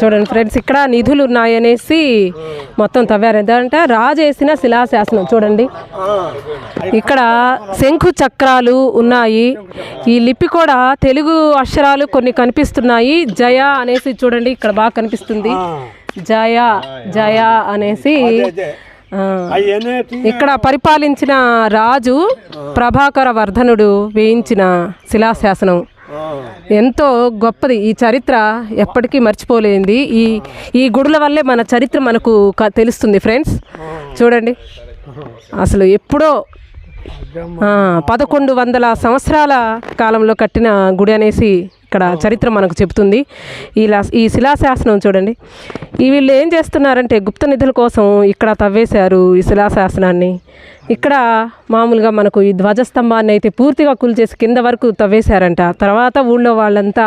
చూడండి ఫ్రెండ్స్ ఇక్కడ నిధులు ఉన్నాయనేసి మొత్తం తవ్వారు. ఏంటంటే రాజేసిన శిలాశాసనం చూడండి. ఇక్కడ శంఖు చక్రాలు ఉన్నాయి. ఈ లిపి కూడా తెలుగు అక్షరాలు కొన్ని కనిపిస్తున్నాయి. జయ అనేసి చూడండి ఇక్కడ బాగా కనిపిస్తుంది. జయ జయ అనేసి ఆ, ఇక్కడ పరిపాలించిన రాజు ప్రభాకర వర్ధనుడు వేయించిన శిలాశాసనం. ఎంతో గొప్పది ఈ చరిత్ర ఎప్పటికీ మర్చిపోలేంది ఈ ఈ గుడుల వల్లే మన చరిత్ర మనకు తెలుస్తుంది ఫ్రెండ్స్. చూడండి. అసలు ఎప్పుడో పదకొండు వందల సంవత్సరాల కాలంలో కట్టిన గుడి అనేసి ఇక్కడ చరిత్ర మనకు చెబుతుంది. ఈ ఈ శిలాశాసనం చూడండి. ఈ వీళ్ళు ఏం చేస్తున్నారంటే గుప్త నిధుల కోసం ఇక్కడ తవ్వేశారు ఈ శిలాశాసనాన్ని. ఇక్కడ మామూలుగా మనకు ఈ ధ్వజస్తంభాన్ని అయితే పూర్తిగా కూల్చేసి కింద వరకు తవ్వేశారంట. తర్వాత ఊళ్ళో వాళ్ళంతా